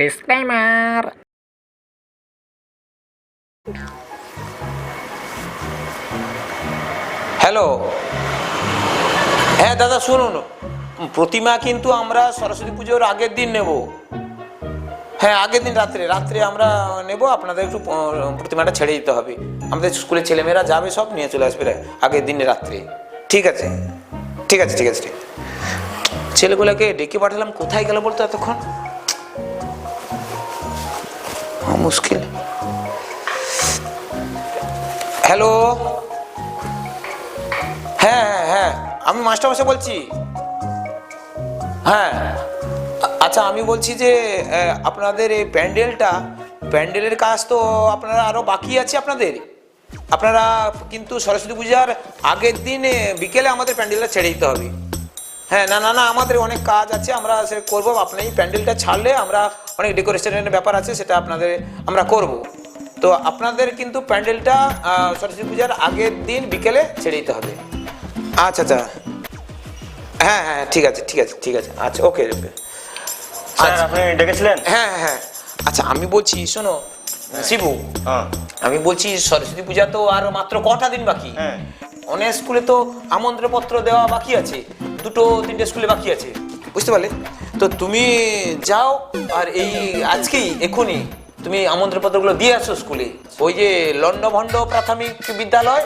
Disclaimer hello হ্যাঁ দাদা, শুনুন। প্রতিমা কিন্তু আমরা সরস্বতী পুজোর আগের দিন নেব। হ্যাঁ আগের দিন রাত্রে। রাত্রে আমরা নেব, আপনাদের একটু প্রতিমাটা ছেড়ে দিতে হবে। আমাদের স্কুলের ছেলেমেয়েরা যাবে, সব নিয়ে চলে আসবে আগের দিন রাত্রে। ঠিক আছে ঠিক আছে ঠিক আছে। ছেলেগুলোকে ডেকে পাঠালাম, কোথায় গেল বলতো এতক্ষণ? হ্যাঁ, মুশকিল। হ্যালো হ্যাঁ হ্যাঁ হ্যাঁ আমি মাস্টারমশাই বলছি। হ্যাঁ আচ্ছা আমি বলছি যে আপনাদের এই প্যান্ডেলটা প্যান্ডেলের কাজ তো আপনারা আরও বাকি আছে আপনাদের। আপনারা কিন্তু সরস্বতী পূজার আগের দিন বিকেলে আমাদের প্যান্ডেলটা ছেড়ে দিতে হবে। হ্যাঁ না না না আমাদের অনেক কাজ আছে আমরা সে করব। আপনি প্যান্ডেলটা ছাড়লে আমরা অনেক ডেকোরেশনের ব্যাপার আছে সেটা আপনাদের আমরা করব। তো আপনাদের কিন্তু প্যান্ডেলটা সরস্বতী পূজার আগের দিন বিকেলে ছেড়ে দিতে হবে। আচ্ছা আচ্ছা। হ্যাঁ হ্যাঁ ঠিক আছে ঠিক আছে ঠিক আছে। আচ্ছা ওকে। ওকে আচ্ছা। আপনি ডেকেছিলেন? হ্যাঁ হ্যাঁ হ্যাঁ। আচ্ছা আমি বলছি শোনো শিবু হ্যাঁ। আমি বলছি সরস্বতী পূজা তো আর মাত্র কটা দিন বাকি? হ্যাঁ। অনেক স্কুলে তো আমন্ত্রণপত্র দেওয়া বাকি আছে দুটো তিনটে স্কুলে বাকি আছে। বুঝতে পারলে? তো তুমি যাও আর এই আজকেই এখনই তুমি আমন্ত্রণপত্রগুলো দিয়ে আসো স্কুলে। ওই যে লন্ডভণ্ড প্রাথমিক বিদ্যালয়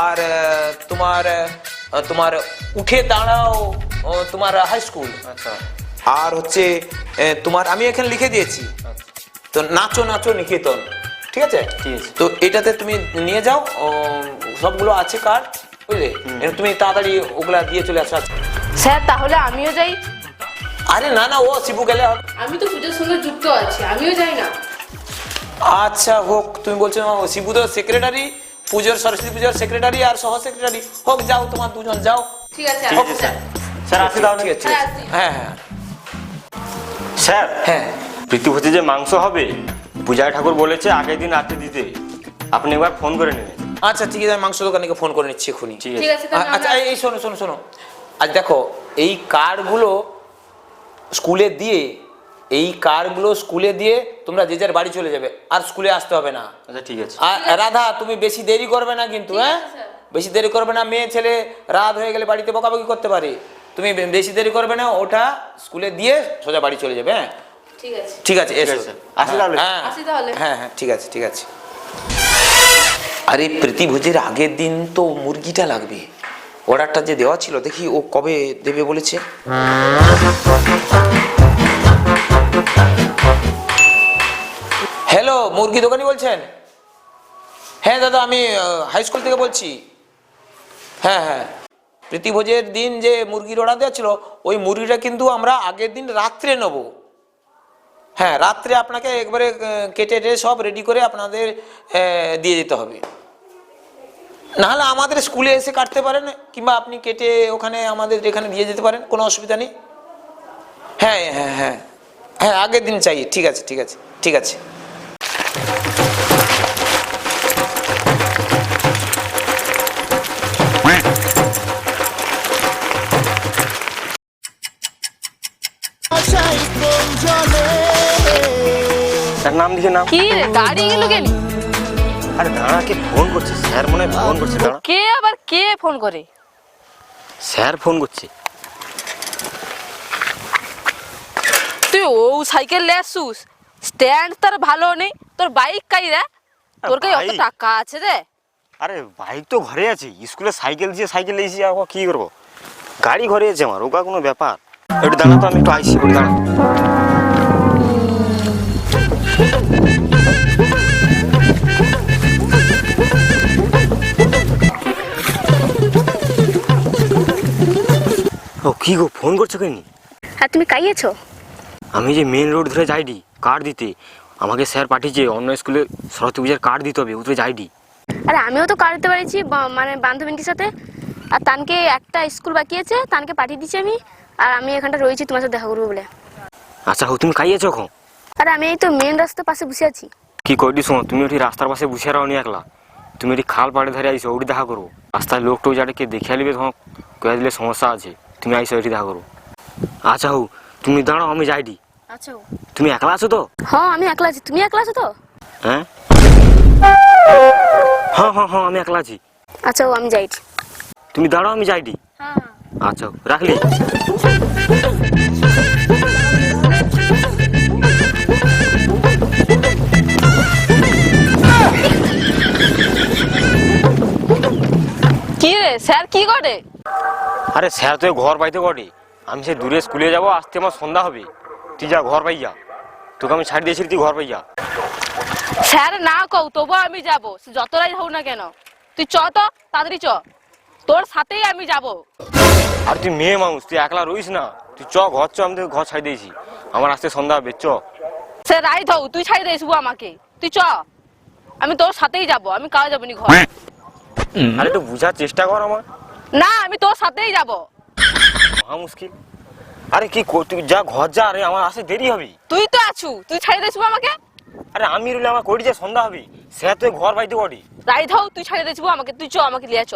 আর তোমার তোমার উঠে দাঁড়াও তোমার হাই স্কুল আচ্ছা। আর হচ্ছে তোমার আমি এখানে লিখে দিয়েছি। তো নাচো নাচো নিকেতন ঠিক আছে? ঠিক তো এটাতে তুমি নিয়ে যাও সবগুলো আছে কার্ড বুঝলে? তুমি তাড়াতাড়ি ওগুলা দিয়ে চলে আসো। স্যার তাহলে আমিও যাই। আরে না না ও শিবু গেলে হবে। আমি তো পুজোর সঙ্গে যুক্ত আছি আমিও যাই না। আচ্ছা হোক তুমি বলছো না, শিবু তো সেক্রেটারি পুজোর সরস্বতী পুজোর সেক্রেটারি আর সহ সেক্রেটারি হোক যাও তোমার দুজন যাও। ঠিক আছে আছে স্যার। স্যার আসি তাহলে। ঠিক আছে হ্যাঁ, হ্যাঁ। স্যার হ্যাঁ। প্রীতিভূতি যে মাংস হবে পূজা ঠাকুর বলেছে আগের দিন রাতে দিতে। আপনি একবার ফোন করে নেবেন। আচ্ছা ঠিক আছে আমি মাংস দোকানিকে ফোন করে নিচ্ছি এখনই ঠিক আছে। আচ্ছা এই- এই শোনো শোনো শোনো। আজ দেখো এই কার্ডগুলো স্কুলে দিয়ে এই কার্ডগুলো স্কুলে দিয়ে তোমরা যে যার বাড়ি চলে যাবে আর স্কুলে আসতে হবে না। আচ্ছা ঠিক আছে। আর রাধা তুমি বেশি দেরি করবে না কিন্তু হ্যাঁ? বেশি দেরি করবে না মেয়ে ছেলে রাত হয়ে গেলে বাড়িতে বকাবকি করতে পারে। তুমি বেশি দেরি করবে না ওটা স্কুলে দিয়ে সোজা বাড়ি চলে যাবে হ্যাঁ? ঠিক আছে। ঠিক আছে এসো। আসি তাহলে? হ্যাঁ। আসি তাহলে। হ্যাঁ হ্যাঁ ঠিক আছে ঠিক আছে। আরে প্রীতিভোজের আগের দিন তো মুরগিটা লাগবে। অর্ডারটা যে দেওয়া ছিল, দেখি ও কবে দেবে বলেছে। হ্যালো মুরগি দোকানি বলছেন? হ্যাঁ দাদা, আমি হাই স্কুল থেকে বলছি। হ্যাঁ হ্যাঁ। প্রীতিভোজের দিন যে মুরগির অর্ডার দেওয়া ছিল, ওই মুরগিটা কিন্তু আমরা আগের দিন রাত্রে নেব। হ্যাঁ রাত্রে আপনাকে একবারে কেটে সব রেডি করে আপনাদের দিয়ে যেতে হবে। নাহলে আমাদের স্কুলে এসে কাটতে পারেন কিংবা আপনি কেটে ওখানে আমাদের এখানে দিয়ে যেতে পারেন কোনো অসুবিধা নেই? হ্যাঁ হ্যাঁ হ্যাঁ। হ্যাঁ আগের দিন চাই ঠিক আছে ঠিক আছে ঠিক আছে। স্যার নাম লিখে নাম কি রে দাঁড়িয়ে গেল কেন? আরে দাঁড়া কে ফোন করছে? স্যার মনে হয় ফোন করছে দাঁড়া। কে আবার কে ফোন করে? স্যার ফোন করছে। তুই ও সাইকেল লে আসুস স্ট্যান্ড তার ভালো নেই তোর বাইক কাই রে? তোর কাছে অত টাকা আছে রে? আরে বাইক তো ঘরে আছে স্কুলে সাইকেল দিয়ে সাইকেল এসেছি আর কি করব? গাড়ি ঘরে আছে আমার ওকা কোনো ব্যাপার। একটু দাঁড়া তো আমি একটু আইসি একটু দাঁড়া। কি গো ফোন করছ কেন? আর তুমি কাইয়েছো? আমি যে মেন রোড ধরে যাইডি কার্ড দিতে আমাকে স্যার পাঠিয়েছে অন্য স্কুলে সরস্বতী পূজার কার্ড দিতে হবে উতরে যাইডি। আরে আমিও তো কাটতে পারিছি বা- মানে বান্ধবীর সাথে। আর তানকে একটা স্কুল বাকি আছে তানকে পাঠিয়ে দিচ্ছি আমি আর আমি এখানটা রয়েছি তোমার সাথে দেখা করব বলে। আচ্ছা হো তুমি খাইয়েছো এখন? আরে আমি এই তো মেন রাস্তার পাশে বসে আছি। কি করবি শোনো তুমি ওটি রাস্তার পাশে বসে রাও নি একলা। তুমি ওটি খাল পাড়ে ধরে আইসো ওটি দেখা করো রাস্তায় লোক টোক যাতে কে দেখে আলিবে তখন কয়ে দিলে সমস্যা আছে। তুমি আইসো এটি দেখা করো। আচ্ছা হো তুমি দাঁড়াও আমি যাইডি। আচ্ছা তুমি একলা আছো তো? হ্যাঁ আমি একলা আছি। তুমি একলা আছো তো? হ্যাঁ? হ্যাঁ হ্যাঁ হ্যাঁ আমি একলা আছি। আচ্ছা আমি যাই তুমি দাঁড়াও আমি যাইডি। হ্যাঁ। আচ্ছা রাখলি? কি রে স্যার কি করে? আরে স্যার তো ঘর পাইতে কটি আমি সে দূরে স্কুলে যাব আসতে আমার সন্ধ্যা হবে। তুই যা ঘর পাই যা তোকে আমি ছাড় দিয়েছি তুই ঘর পাই যা স্যার না কও তবু আমি যাব। যতটাই হোক না কেন। তুই চ তো তাড়াতাড়ি চ। তোর সাথেই আমি যাব। আর তুই মেয়ে মানুষ তুই একলা রইস না। তুই চ ঘর চ আমি তোকে ঘর ছাড় দিয়েছি। আমার আসতে সন্ধ্যা হবে চ। স্যার রাই ধৌ তুই ছাড়ি দিস আমাকে। তুই চ। আমি তোর সাথেই যাব আমি কাজ যাবনি ঘর। আরে একটু বুঝার চেষ্টা কর আমার। না আমি তোর সাথেই যাব। মহা মুশকিল। আরে কি কর- তুই যা ঘর যা আরে আমার আসে দেরি হবে। তুই তো আছু তুই ছাড়ি দিস আমাকে। আরে আমি রইলে আমার করি যে সন্ধ্যা হবে সে তুই ঘর পাইতে করি রাই ধৌ তুই ছাড়ি দিস আমাকে তুই চ আমাকে লিয়া চ।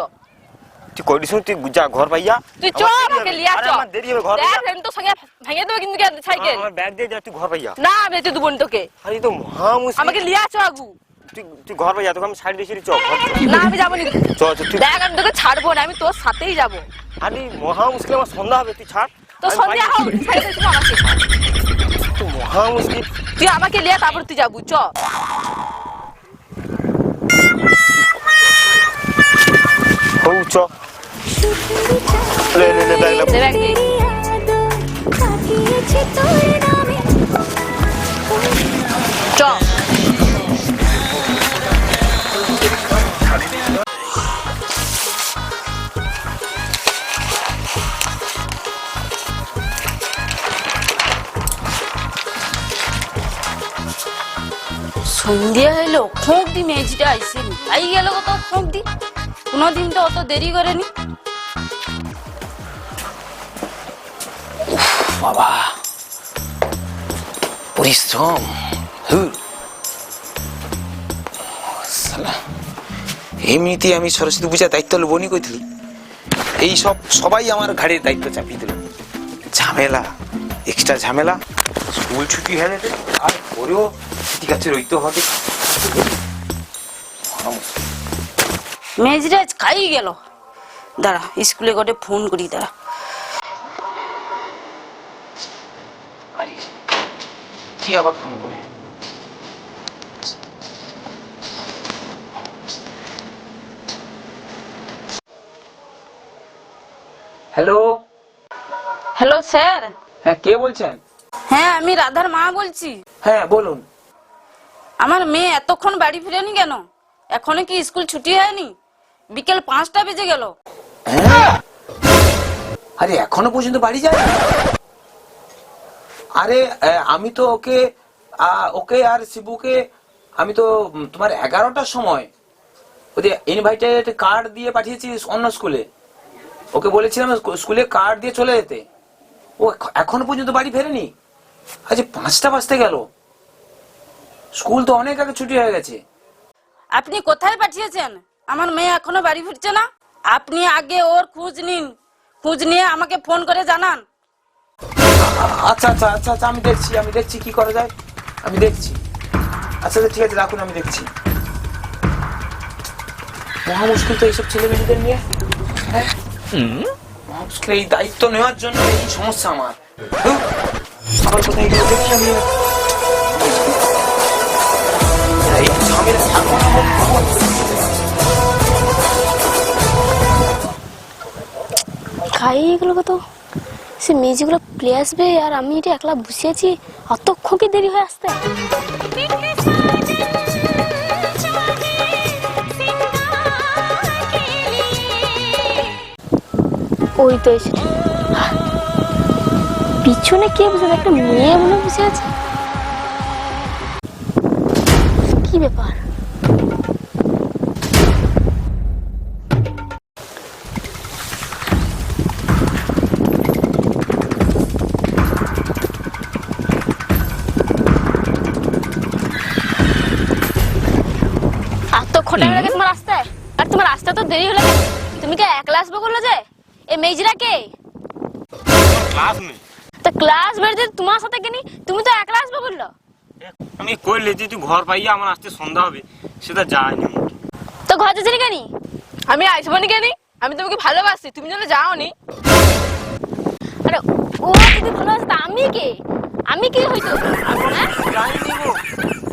তুই করিস তুই যা ঘর পাই যা তুই চ। আমাকে লিয়া চ। আমার দেরি হবে ঘর দেখ। আমি তো সঙ্গে ভেঙে দেবো কিন্তু সাইকেল আমার ব্যাগ দিয়ে যা তুই ঘর পাই যা না আমি যেতে দেবো না তোকে। আরে তো মহা মুশকিল। আমাকে লিয়ে চ আগু। তুই তুই ঘর যা তোকে আমি ছাড় দিয়েছি চ ঘর না আমি যাব নি। চ চ তুই দেখ আমি তোকে ছাড়বো না আমি তোর সাথেই যাব। আরে মহা মুশকিল আমার সন্ধ্যা হবে তুই ছাড়। তো সন্ধ্যা হোক ছাড়ি দিস আমাকে তুই মহা মুশকিল। তুই আমাকে লিয়ে তারপর তুই যাব চ। চ। লে লে লে ব্যাগ লে ব্যাগ দে। সন্ধ্যা হইল খোঁক দি মেজিটা আইসেনি। তাই গেল কত খোঁক দি কোনোদিন তো অত দেরি করেনি। বাবা। পরিশ্রম। এমনিতে আমি সরস্বতী পূজার দায়িত্ব লবনি কইଥିଲି এই সব সবাই আমার ঘাড়ের দায়িত্ব চাপিয়ে দিল। ঝামেলা এক্সট্রা ঝামেলা। স্কুল ছুটি হয়ে আর পরেও ঠিক আছে রইতে হবে। মেজরাজ খাই গেল। দাঁড়া স্কুলে গোটে ফোন করি দাঁড়া। কি আবার ফোন করে? হ্যালো? Hello sir. হ্যাঁ কে বলছেন? হ্যাঁ আমি রাধার মা বলছি। হ্যাঁ বলুন। আমার মেয়ে এতক্ষণ বাড়ি ফিরেনি কেন? এখনও কি স্কুল ছুটি হয়নি? বিকেল পাঁচটা বেজে গেল? আরে, এখনও পর্যন্ত বাড়ি যায় আরে আমি তো ওকে ওকে আর শিবুকে, আমি তো তোমার এগারোটার সময় ওদের ইনভাইটেড কার্ড দিয়ে পাঠিয়েছি অন্য স্কুলে। ওকে বলেছিলাম স্কুলে কার্ড দিয়ে চলে যেতে। ও এখ- এখনও পর্যন্ত বাড়ি ফেরেনি? আজ পাঁচটা বাজতে গেল। স্কুল তো অনেক আগে ছুটি হয়ে গেছে। আপনি কোথায় পাঠিয়েছেন? আমার মেয়ে এখনও বাড়ি ফিরছে না। আপনি আগে ওর খোঁজ নিন। খোঁজ নিয়ে আমাকে ফোন করে জানান। আচ্ছা আচ্ছা আচ্ছা আচ্ছা আমি দেখছি আমি দেখছি কি করা যায়। আমি দেখছি। আচ্ছা আচ্ছা ঠিক আছে রাখুন আমি দেখছি। মহা মুশকিল তো এইসব ছেলে মেয়েদের নিয়ে। হ্যাঁ? মহা মুশকিল এই দায়িত্ব নেওয়ার জন্য এই সমস্যা আমার। আবার কোথায় গেলে দেখি আমি। খাইয়ে গেলো কত সে মেয়েজিগুলো প্লে আসবে আর আমি এটা একলা বসে আছি, অতক্ষণ কি দেরি হয়ে আসতে? ওই তো এসে পিছনে কে বসে একটা মেয়ে মনে বসে আছে। কি ব্যাপার? আর তো খোটা লাগে তোমার রাস্তায়। আর তোমার রাস্তা তো দেরি হলো? তুমি কি একলা আসবে যে? এই মেজরা কে? ক্লাস নেই। তা ক্লাস বেড়েছে তোমার সাথে কেনি? তুমি তো একলা আসবে বলল। আমি কইলে যে তুই ঘর পাইয়া আমার আসতে সন্ধ্যা হবে সেটা যায়নি তো ঘর যাচ্ছিলি কেন? আমি আসব নি কেন? আমি তোমাকে ভালোবাসি তুমি যেন যাও নি আরে ও যদি ভালো আমি কে? আমি কি হইতো? হ্যাঁ?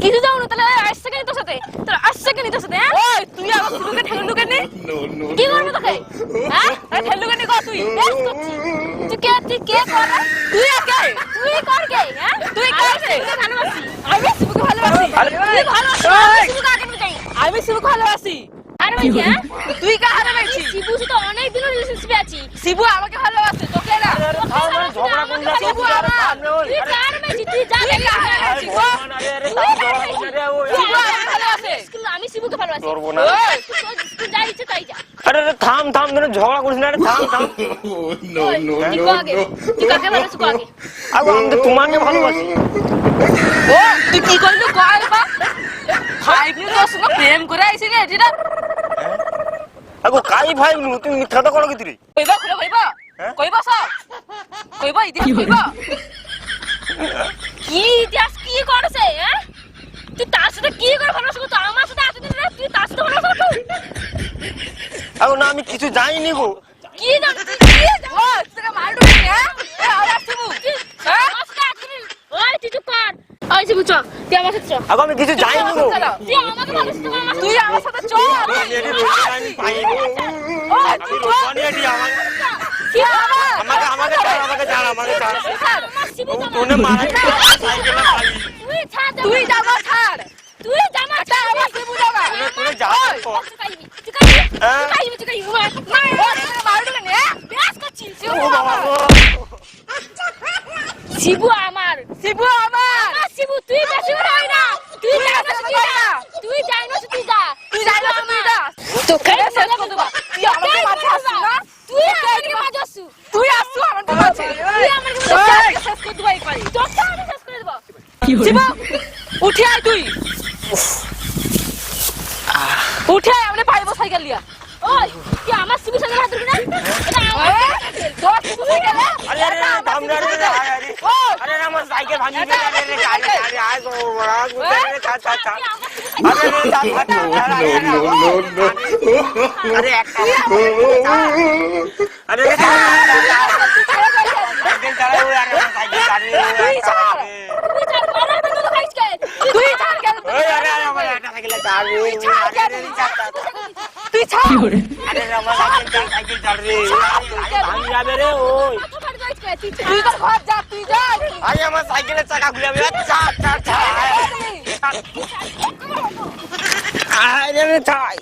কিছু যাও না তাহলে আসছে কেনি তোর সাথে। তোর আসছে কেনি তোর সাথে হ্যাঁ? ওই তুই আমার শুরুকে ঠেললু কেন কি করব তোকে? হ্যাঁ? ঠেললু কেন কর তুই। তুই কে তুই কে কর? তুই কে? তুই কর কে হ্যাঁ? তুই আমি কে? শিবুকে ভালোবাসি। আমি শিবুকে ভালোবাসি। তুই ভালোবাসি শিবুকে আগে বুঝাই আমি শিবুকে ভালোবাসি। আর বলছি হ্যাঁ? তুই কাকে ভালোবাসি শিবু তো অনেক দিনের রিলেশনশিপে আছি শিবু আমাকে ভালোবাসে তোকে না। ঝগড়া কোন যাচ্ছে শিবু আমার। তুই কার তুই যা কাকে আমি শিবুকে ভালোবাসি। না। তুই যা ইচ্ছে তাই যা। আরে থাম থাম ধরে ঝগড়া করিস না থাম থাম। তুই কো আগে তুই কাকে ভালোবাসি কো আগো? আমি তো তোমাকে ভালোবাসি। ও তুই কি করলি কয় বা ভাই তুই তোর সঙ্গে প্রেম করে আইসি রে এটা আগো কাই ভাই তুমি মিথ্যা তো করো কি তুই কইবা খুলে কইবা। হ্যাঁ? কইবা সব। কইবা ইতিহাস কইবা। কি ইতিহাস কি করছে হ্যাঁ? তুই তার সাথে কি করে ভালোবাসি আমার সাথে আসতে দিলি না তুই তার সাথে ভালোবাসি আগো না আমি কিছু জানিনি গো। কি জানিস কি জানিস? ও তোকে মার ঢুকে হ্যাঁ? আরে হ্যাঁ? ওই তুই চুপ কর। ওই তুই আমার সাথে চ। আগো আমি কিছু জানিনি গো। তুই আমাকে আমার তুই আমার সাথে চল। আমি এটি রোজ আমি পাইনি ও তুই রোজ পানি এটি আমার আমাকে আমাকে ছাড় আমাকে ছাড় আমাকে ছাড়। আমার তোনে মারা সাইকেলে পালি তুই ছাড় তুই জামা ছাড় তুই জামা এটা আমার শিবু জামা তোনে তোনে যা তো তুই কাইবি তুই কাইবি হ্যাঁ? তুই কাইবি তুই কাইবি মার মার ও তোকে মার ঢুকে নে বেশ করছিস শিবু ও বাবা আমার গো শিবু আমার শিবু আমার আমার শিবু তুই বেশি বড় হয় না তুই তুই যাই বেশি না বড় হয় না। তুই যাই না তুই যা তুই জানি না তুই যা তোকে শেষ করে দেবো তুই আমাকে মাঝে আসছিস না তুই আমাকে মাঝে আসছু তুই আসছু আমাকে মাঝে তুই আমাকে তোকে শেষ করে দেবো একবারই তোকে আমি শেষ করে দেবো শিবু উঠে আয় তুই উঠে আয় আমরা পাইবো সাইকেল লিয়া ওই তুই আমার শিবুর সঙ্গে হাত ধরবি না এটা আমার তোর শিবু সাইকেল আরে রে আমার সাইকেল ভাঙি গেছে আরে আরে আরে আরে আয় গো বড়া গুতে রে ছাড় ছাড় ছাড় আরে আরে ছাড় ছাড় ছাড় আরে আরে আরে একটা আরে আরে সাইকেল চালাও আরে সাইকেল চালাও তুই চালা। তুই যার মারা তো তো খাইছ কে তুই ছাড় গেল ওই আরে আরে আমার একটা সাইকেল চালাও আরে আরে ছাড় ছাড় তুই ছাড় আরে আমার সাইকেল সাইকেল চাল রে ভাঙি যাবে রে ওই। কত খাড়ি খাইছ কে তুই তুই তো ঘর যা তুই যা। আরে আমার সাইকেলের চাকা খুলে যাবে। চার চার চার আরে রে ছাই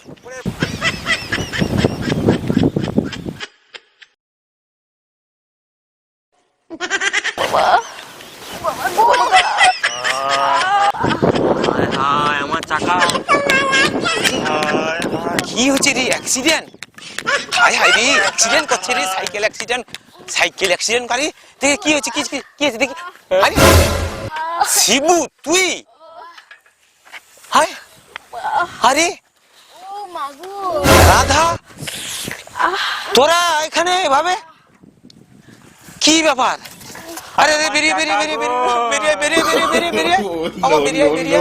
হায় আমার চাকা হায় হায় হচ্ছে রে অ্যাক্সিডেন্ট হাই রে অ্যাক্সিডেন্ট করছে রে সাইকেল অ্যাক্সিডেন্ট সাইকেল অ্যাক্সিডেন্ট কি হচ্ছে কি কি হচ্ছে দেখি আরে শিবু তুই হাই আরে রাধা তোরা এখানে এভাবে কি ব্যাপার আরে আরে বেরিয়ে বেরিয়ে বেরিয়ে বেরিয়ে বেরিয়ে বেরিয়ে বেরিয়ে বেরিয়ে বেরিয়ে বেরিয়ে